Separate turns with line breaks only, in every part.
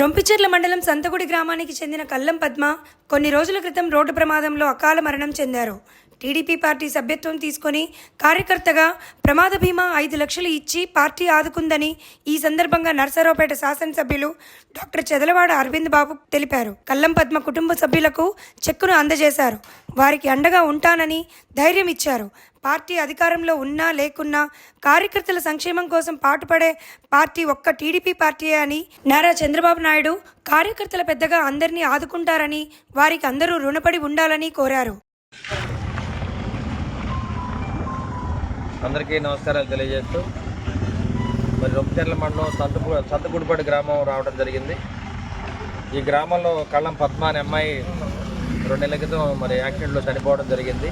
రొంపిచెర్ల మండలం సంతగుడి గ్రామానికి చెందిన కల్లం పద్మ కొన్ని రోజుల క్రితం రోడ్డు ప్రమాదంలో అకాల మరణం చెందారు. టీడీపీ పార్టీ సభ్యత్వం తీసుకొని కార్యకర్తగా ప్రమాద బీమా ఐదు లక్షలు ఇచ్చి పార్టీ ఆదుకుందని ఈ సందర్భంగా నర్సరావుపేట శాసనసభ్యులు డాక్టర్ చెదలవాడ అరవింద్ బాబు తెలిపారు. కల్లం పద్మ కుటుంబ సభ్యులకు చెక్కును అందజేశారు. వారికి అండగా ఉంటానని ధైర్యం ఇచ్చారు. పార్టీ అధికారంలో ఉన్నా లేకున్నా కార్యకర్తల సంక్షేమం కోసం పాటుపడే పార్టీ ఒక్క టీడీపీ పార్టీయే అని నారా చంద్రబాబు నాయుడు కార్యకర్తల పెద్దగా అందరినీ ఆదుకుంటారని వారికి అందరూ రుణపడి ఉండాలని కోరారు.
అందరికీ నమస్కారాలు తెలియజేస్తూ మరి రొంపిచెర్ల మండలం సంతపు సంతగుడిపాడు గ్రామం రావడం జరిగింది. ఈ గ్రామంలో కళ్ళం పద్మ అనే అమ్మాయి రెండు నెలల క్రితం మరి యాక్సిడెంట్లో చనిపోవడం జరిగింది.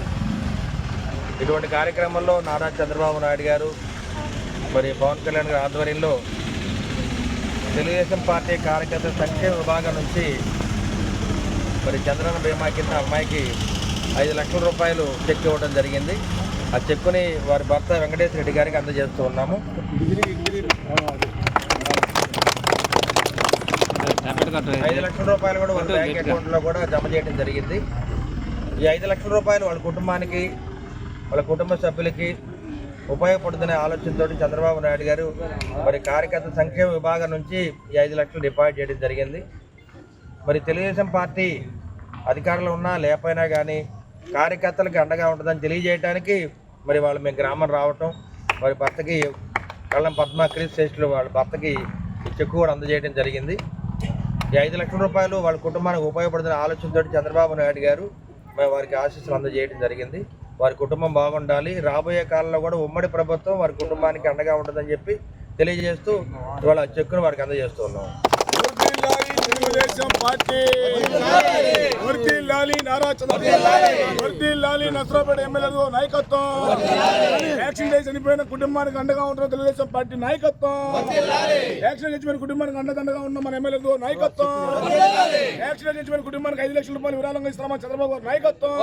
ఇటువంటి కార్యక్రమంలో నారా చంద్రబాబు నాయుడు గారు మరి పవన్ కళ్యాణ్ గారి ఆధ్వర్యంలో తెలుగుదేశం పార్టీ కార్యకర్త సంక్షేమ విభాగం నుంచి మరి చంద్రన్న బీమా కింద అమ్మాయికి ఐదు లక్షల రూపాయలు చెక్ ఇవ్వడం జరిగింది. ఆ చెక్కుని వారి భర్త వెంకటేశ్వర రెడ్డి గారికి అందజేస్తూ ఉన్నాము. ఐదు లక్షల రూపాయలు కూడా వాళ్ళ బ్యాంక్ అకౌంట్లో కూడా జమ చేయడం జరిగింది. ఈ ఐదు లక్షల రూపాయలు వాళ్ళ కుటుంబానికి వాళ్ళ కుటుంబ సభ్యులకి ఉపయోగపడుతున్న ఆలోచనతో చంద్రబాబు నాయుడు గారు మరి కార్యకర్త సంక్షేమ విభాగం నుంచి ఈ ఐదు లక్షలు డిపాజిట్ చేయడం జరిగింది. మరి తెలుగుదేశం పార్టీ అధికారంలో ఉన్నా లేకపోయినా కానీ కార్యకర్తలకు అండగా ఉంటుందని తెలియజేయడానికి మరి వాళ్ళు మేము గ్రామం రావటం వారి భర్తకి కళ్ళం పద్మ క్రీస్ స్టేషన్లో వాళ్ళ భర్తకి ఈ చెక్కు కూడా అందజేయడం జరిగింది. ఈ ఐదు లక్షల రూపాయలు వాళ్ళ కుటుంబానికి ఉపయోగపడుతున్న ఆలోచనతో చంద్రబాబు నాయుడు గారు మరి వారికి ఆశీస్సులు అందజేయడం జరిగింది. వారి కుటుంబం బాగుండాలి. రాబోయే కాలంలో కూడా ఉమ్మడి ప్రభుత్వం వారి కుటుంబానికి అండగా ఉంటుందని చెప్పి తెలియజేస్తూ ఇవాళ ఆ చెక్కును వారికి
అందజేస్తున్నాం వర్ధిల్లాలి నసరాపేట ఎమ్మెల్యేలు నాయకత్వం. యాక్షన్ చేసి చనిపోయిన కుటుంబానికి అండగా ఉంటున్న తెలుగుదేశం పార్టీ నాయకత్వం. యాక్షన్ చచ్చిపోయిన కుటుంబానికి అండదండగా ఉన్న మన ఎమ్మెల్యేలు నాయకత్వం. యాక్షన్ చచ్చిపోయిన కుటుంబానికి ఐదు లక్షల రూపాయలు విరాళంగా ఇస్తున్నామా చంద్రబాబు గారు నాయకత్వం.